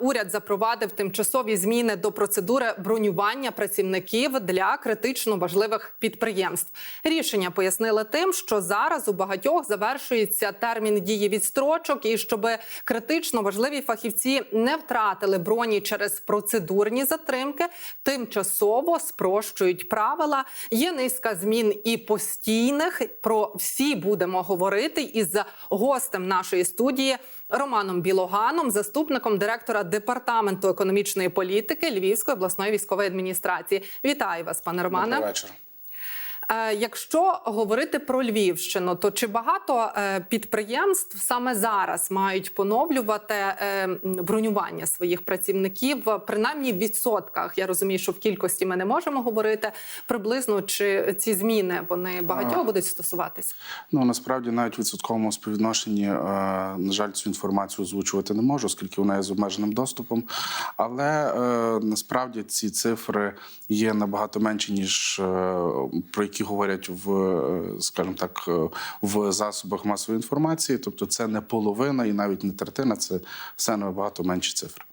уряд запровадив тимчасові зміни до процедури бронювання працівників для критично важливих підприємств. Рішення пояснили тим, що зараз у багатьох завершується термін дії відстрочок, і щоб критично важливі фахівці не втратили броні через процедурні затримки, тимчасово спрощують правила. Є низка змін і постійних. Про всі будемо говорити із гостем нашої студії Романом Білоганом, заступником директора департаменту економічної політики Львівської обласної військової адміністрації. Вітаю вас, пане Романе. Добрий вечір. Е, Якщо говорити про Львівщину, то чи багато е, підприємств саме зараз мають поновлювати е, бронювання своїх працівників, принаймні в відсотках? Я розумію, що в кількості ми не можемо говорити приблизно, чи ці зміни вони багатьох будуть стосуватися? Ну насправді навіть в відсотковому співвідношенні, на жаль, цю інформацію озвучувати не можу, оскільки вона є з обмеженим доступом. Але насправді ці цифри є набагато менші, ніж про які говорять в, е, скажімо так, е, в засобах масової інформації. Тобто, це не половина і навіть не третина, це все набагато менші цифри.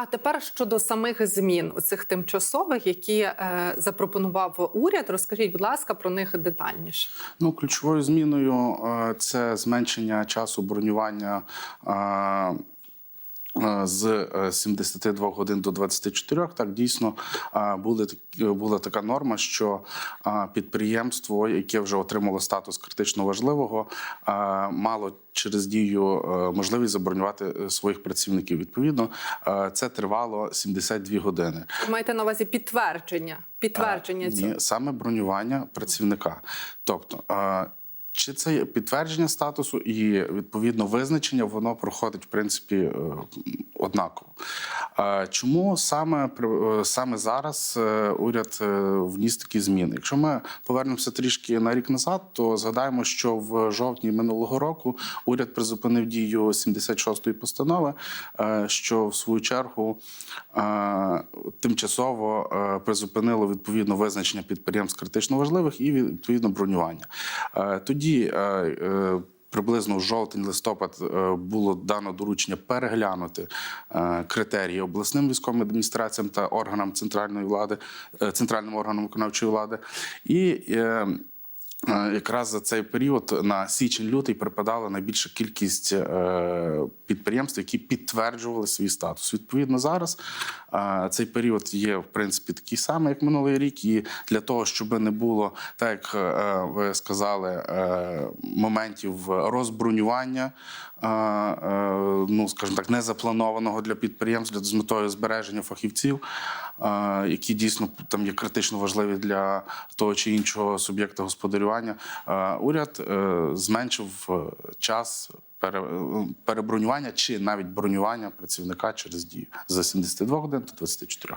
А тепер щодо самих змін цих тимчасових, які е, запропонував уряд, розкажіть, будь ласка, про них детальніше. Ну, ключовою зміною е, це зменшення часу бронювання. е, З е, 72 годин до 24, так дійсно е, були була така норма, що е, підприємство, яке вже отримало статус критично важливого, е, мало через дію е, можливість забронювати е, своїх працівників. Відповідно, е, це тривало 72 години. Ви маєте на увазі підтвердження, підтвердження цього. Ні, саме бронювання працівника. Тобто, е, чи це підтвердження статусу і відповідно визначення, воно проходить в принципі е, однаково. Чому саме е, саме зараз е, уряд вніс такі зміни? Якщо ми повернемося трішки на рік назад, то згадаємо, що в жовтні минулого року уряд призупинив дію 76-ї постанови, що в свою чергу тимчасово призупинило відповідно визначення підприємств критично важливих і відповідно бронювання. Е, Тоді е, е, Приблизно в жовтень-листопад е, було дано доручення переглянути критерії обласним військовим адміністраціям та органам центральної влади, центральним органам виконавчої влади. І Якраз за цей період на січень-лютий припадала найбільша кількість е, підприємств, які підтверджували свій статус. Відповідно, зараз е, цей період є в принципі такий самий, як минулий рік. І для того, щоб не було, так як е, ви сказали, е, моментів розбронювання, е, е, ну скажімо так, незапланованого для підприємств з метою збереження фахівців, е, які дійсно там є критично важливі для того чи іншого суб'єкта господарювання. Е, Уряд е, зменшив е, час е, перебронювання чи навіть бронювання працівника через дію з 72 годин до 24.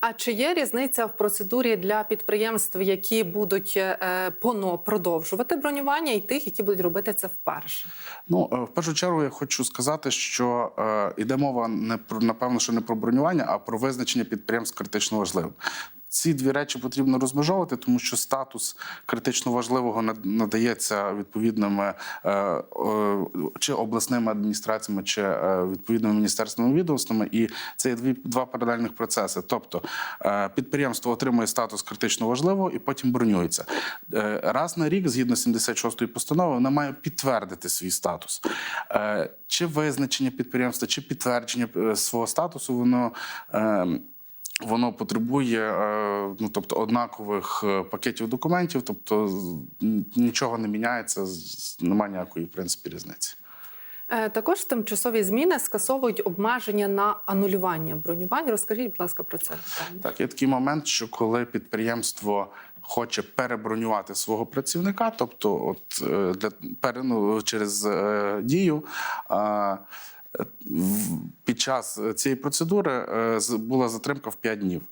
А чи є різниця в процедурі для підприємств, які будуть е, поно продовжувати бронювання, і тих, які будуть робити це вперше? Ну, е, в першу чергу, я хочу сказати, що е, йде мова не про напевно, що не про бронювання, а про визначення підприємств критично важливим. Ці дві речі потрібно розмежовувати, тому що статус критично важливого надається відповідними е, чи обласними адміністраціями, чи е, відповідними міністерствами відомствами, і це є дві два паралельних процеси. Тобто е, підприємство отримує статус критично важливого і потім бронюється. Раз на рік, згідно 76-ї постанови, вона має підтвердити свій статус. Чи визначення підприємства, чи підтвердження свого статусу, воно. Воно потребує е, ну, тобто, однакових е, пакетів документів, тобто нічого не міняється, немає ніякої в принципі різниці. Е, Також тимчасові зміни скасовують обмеження на анулювання бронювань. Розкажіть, будь ласка, про це детально. Так, є такий момент, що коли підприємство хоче перебронювати свого працівника, тобто, от для ну, через е, дію. е, Під час цієї процедури е, була затримка в 5 днів.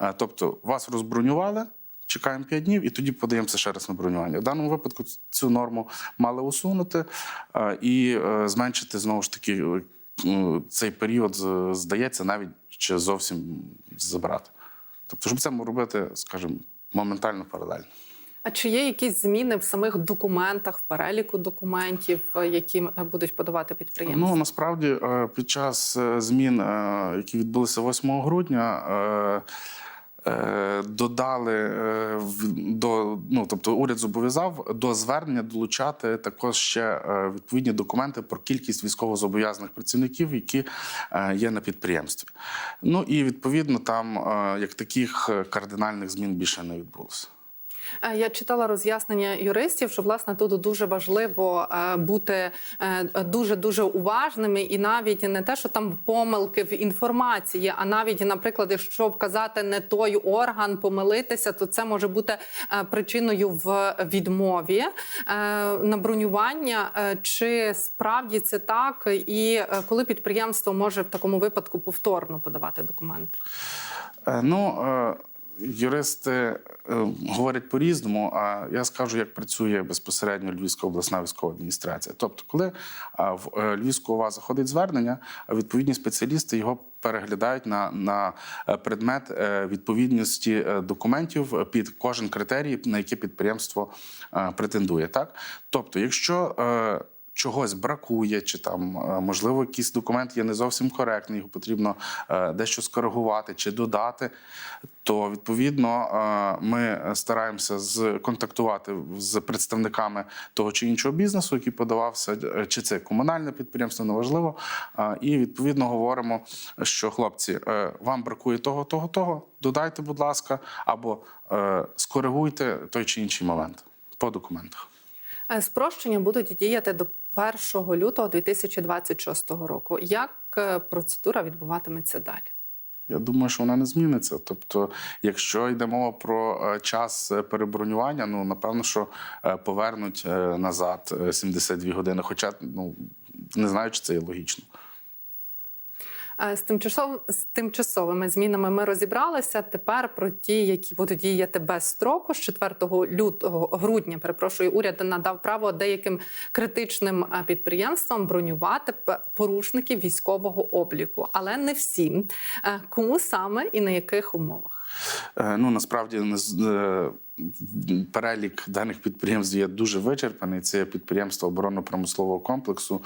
Е, Тобто вас розбронювали, чекаємо 5 днів і тоді подаємося ще раз на бронювання. В даному випадку цю норму мали усунути е, і е, зменшити знову ж таки е, ну, цей період, здається, навіть чи зовсім забрати. Тобто, щоб це робити, скажімо, моментально паралельно. А чи є якісь зміни в самих документах, в переліку документів, е, які е, будуть подавати підприємства? Ну насправді е, під час змін, які відбулися 8 грудня. Додали до ну, тобто уряд зобов'язав до звернення долучати також ще відповідні документи про кількість військовозобов'язаних працівників, які є на підприємстві. Ну і відповідно там як таких кардинальних змін більше не відбулося. Е, Я читала роз'яснення юристів, що власне тут дуже важливо е, бути дуже дуже уважними, і навіть не те, що там помилки в інформації, а навіть, наприклад, якщо вказати не той орган, помилитися, то це може бути е, причиною в відмові е, на бронювання. Е, Чи справді це так, і е, коли підприємство може в такому випадку повторно подавати документи? Е, Ну, е, юристи е, говорять по-різному, а я скажу, як працює безпосередньо Львівська обласна військова адміністрація. Тобто, коли в е, Львівську ОВА заходить звернення, відповідні спеціалісти його переглядають на, на е, предмет відповідності документів під кожен критерій, на яке підприємство претендує. Так? Тобто, якщо чогось бракує, чи там е, можливо якийсь документ є не зовсім коректний, його потрібно е, дещо скоригувати чи додати. То відповідно е, ми стараємося з контактувати з представниками того чи іншого бізнесу, який подавався, чи це комунальне підприємство, неважливо. І відповідно говоримо, що хлопці, вам бракує того, того, того. Додайте, будь ласка, або скоригуйте той чи інший момент по документах. Е, Спрощення будуть діяти до 1 лютого 2026 року. Як е, процедура відбуватиметься далі? Я думаю, що вона не зміниться. Тобто, якщо йде мова про е, час перебронювання, ну напевно, що повернуть назад е, 72 години. Хоча ну не знаю, чи це є логічно. Е, З, тимчасов... з тимчасовими змінами ми розібралися. Тепер про ті, які будуть діяти без строку. З 4 лютого грудня, перепрошую, уряд надав право деяким критичним е, підприємствам бронювати порушників військового обліку, але не всім. Е, Кому саме і на яких умовах? Ну насправді не перелік даних підприємств є дуже вичерпаний. Це підприємства оборонно-промислового комплексу,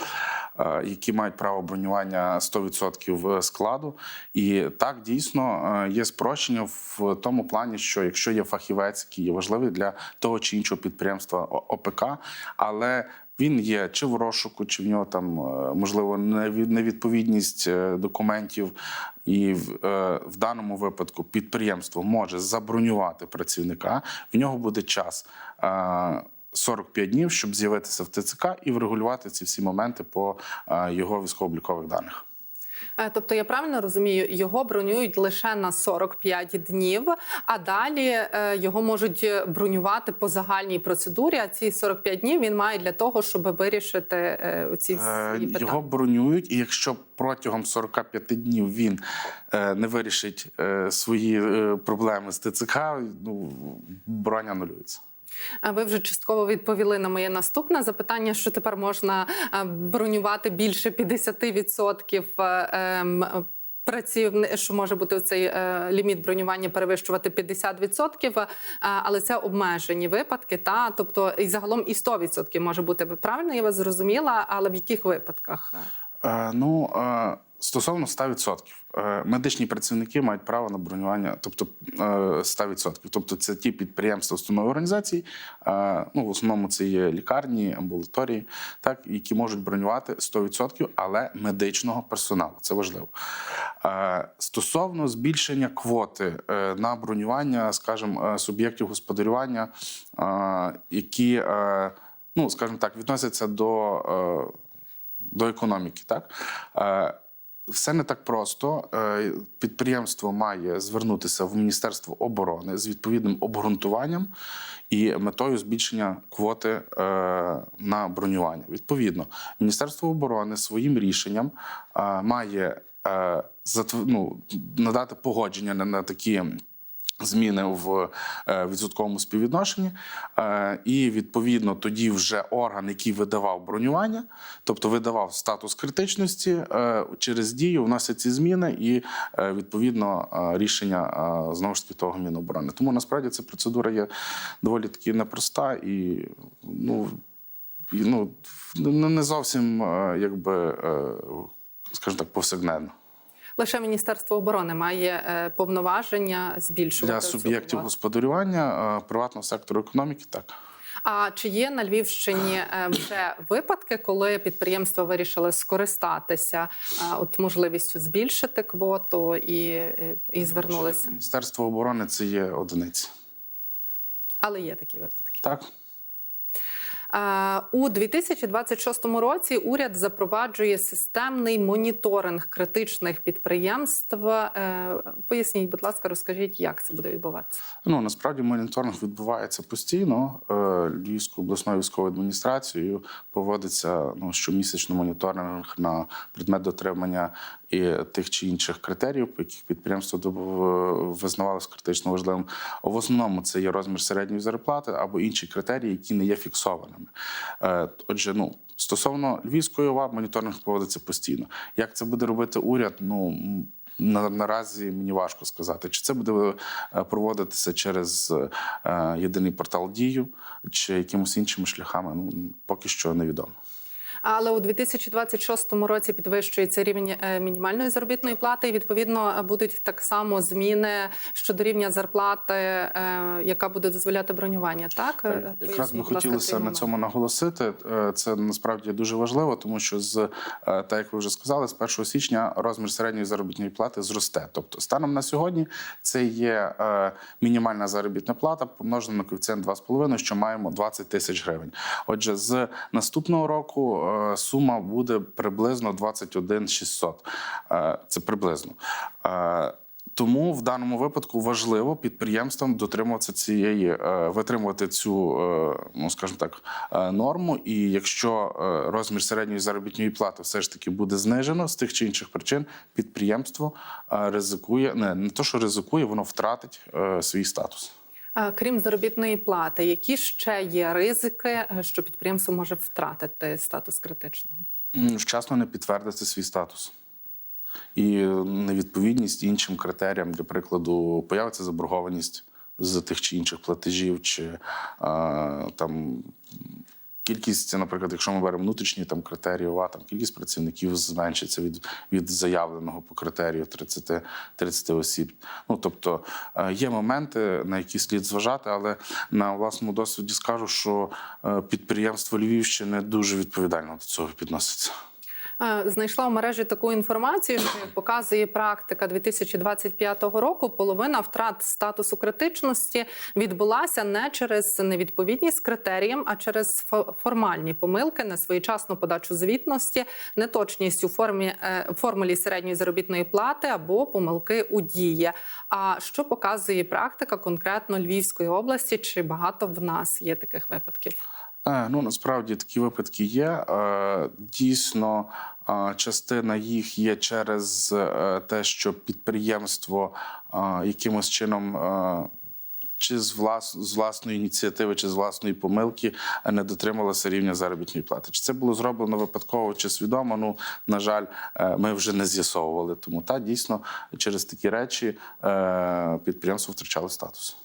е, які мають право бронювання 100% складу. І так дійсно е, є спрощення в тому плані, що якщо є фахівець, який є важливий для того чи іншого підприємства ОПК, але він є чи в розшуку, чи в нього там е, можливо неві- невідповідність е, документів, і в, е, в даному випадку підприємство може забронювати працівника. В нього буде час. е, 45 днів, щоб з'явитися в ТЦК і врегулювати ці всі моменти по його військово-облікових даних. Е, Тобто, я правильно розумію, його бронюють лише на 45 днів, а далі е, його можуть бронювати по загальній процедурі. А ці 45 днів він має для того, щоб вирішити е, ці всі питання. Його бронюють, і якщо протягом 45 днів він не вирішить свої проблеми з ТЦК, ну броня анулюється. Ви вже частково відповіли на моє наступне запитання, що тепер можна е, бронювати більше 50% е, ем, працівни, що може бути цей е, ліміт бронювання перевищувати 50%, е, але це обмежені випадки. Та тобто і загалом і 100% може бути. Ви правильно я вас зрозуміла, але в яких випадках? Е, ну, е, стосовно 100%. Е, медичні працівники мають право на бронювання, тобто е, 100%. Тобто це ті підприємства, установи організації, е, ну, в основному це є лікарні, амбулаторії, так, які можуть бронювати 100%, але медичного персоналу. Це важливо. Е, Стосовно збільшення квоти е, на бронювання, скажімо, е, суб'єктів господарювання, е, які, е, ну, скажімо так, відносяться до. е, до економіки. Так? Все не так просто. Е, Підприємство має звернутися в Міністерство оборони з відповідним обґрунтуванням і метою збільшення квоти е, на бронювання. Відповідно, Міністерство оборони своїм рішенням е, має ну, надати погодження на такі Зміни в е, відсотковому співвідношенні, Е, і відповідно тоді вже орган, який видавав бронювання, тобто видавав статус критичності, е, через дію вносять ці зміни і відповідно рішення знову ж таки того Міноборони. Тому насправді ця процедура є доволі таки непроста і ну, ну не зовсім якби, скажімо так, повсякденно. Лише Міністерство оборони має е, повноваження збільшувати Для суб'єктів господарювання е, приватного сектору економіки так. А чи є на Львівщині е, вже випадки, коли підприємства вирішили скористатися от можливістю збільшити квоту і, і звернулися? Міністерство оборони це є одиниці. Але є такі випадки. Так. У 2026 році уряд запроваджує системний моніторинг критичних підприємств. Е, Поясніть, будь ласка, розкажіть, як це буде відбуватися? Ну насправді моніторинг відбувається постійно. Е, Львівською обласною військовою адміністрацією поводиться ну, щомісячно моніторинг на предмет дотримання і тих чи інших критеріїв, по яких підприємство визнавалося критично важливим. В основному це є розмір середньої зарплати або інші критерії, які не є фіксованими. Е, Отже, ну. Стосовно Львівської ОВА, моніторинг проводиться постійно. Як це буде робити уряд? Ну на, наразі мені важко сказати, чи це буде е, проводитися через е, єдиний портал Дію чи якимось іншими шляхами. Ну поки що невідомо. Але у 2026 році підвищується рівень е, мінімальної заробітної плати. І відповідно будуть так само зміни щодо рівня зарплати, е, яка буде дозволяти бронювання. Так Е, Якраз ми хотіли на цьому наголосити. Це насправді дуже важливо, тому що з так як ви вже сказали, з 1 січня розмір середньої заробітної плати зросте. Тобто, станом на сьогодні це є мінімальна заробітна плата помножена на коефіцієнт 2,5, що маємо 20 тисяч гривень. Отже, з наступного року сума буде приблизно 21 600. Е, Це приблизно. Е, тому в даному випадку важливо підприємствам дотримуватися цієї, е, витримувати цю, е, ну скажімо так, е, норму. І якщо е, розмір середньої заробітної плати все ж таки буде знижено з тих чи інших причин, підприємство е, ризикує, не, не то, що ризикує, воно втратить е, свій статус. Е, Крім заробітної плати, які ще є ризики, е, що підприємство може втратити статус критичного? Вчасно не підтвердити свій статус. І невідповідність іншим критеріям, для прикладу, появиться заборгованість з тих чи інших платежів, чи е, там кількість, наприклад, якщо ми беремо внутрішні там критерії ОВА, там кількість працівників зменшиться від, від заявленого по критерію 30, 30 осіб. Ну тобто е, є моменти, на які слід зважати, але на власному досвіді скажу, що е, підприємство Львівщини дуже відповідально до цього підноситься. Е, Знайшла в мережі таку інформацію, що показує практика 2025 року. Половина втрат статусу критичності відбулася не через невідповідність критеріям, а через фо- формальні помилки, несвоєчасну подачу звітності, неточність у формі е, формулі середньої заробітної плати або помилки у дії. А що показує практика конкретно Львівської області? Чи багато в нас є таких випадків? Ну насправді такі випадки є. Е, Дійсно, е, частина їх є через е, те, що підприємство якимось чином. Чи з влас з власної ініціативи, чи з власної помилки не дотрималося рівня заробітної плати? Чи це було зроблено випадково чи свідомо? Ну на жаль, ми вже не з'ясовували. Тому та дійсно через такі речі підприємство втрачало статус.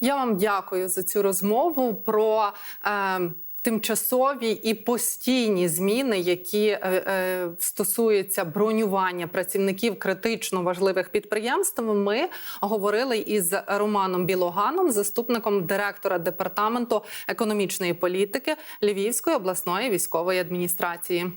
Я вам дякую за цю розмову про е, тимчасові і постійні зміни, які е, е, стосуються бронювання працівників критично важливих підприємств. Ми говорили із Романом Білоганом, заступником директора департаменту економічної політики Львівської обласної військової адміністрації.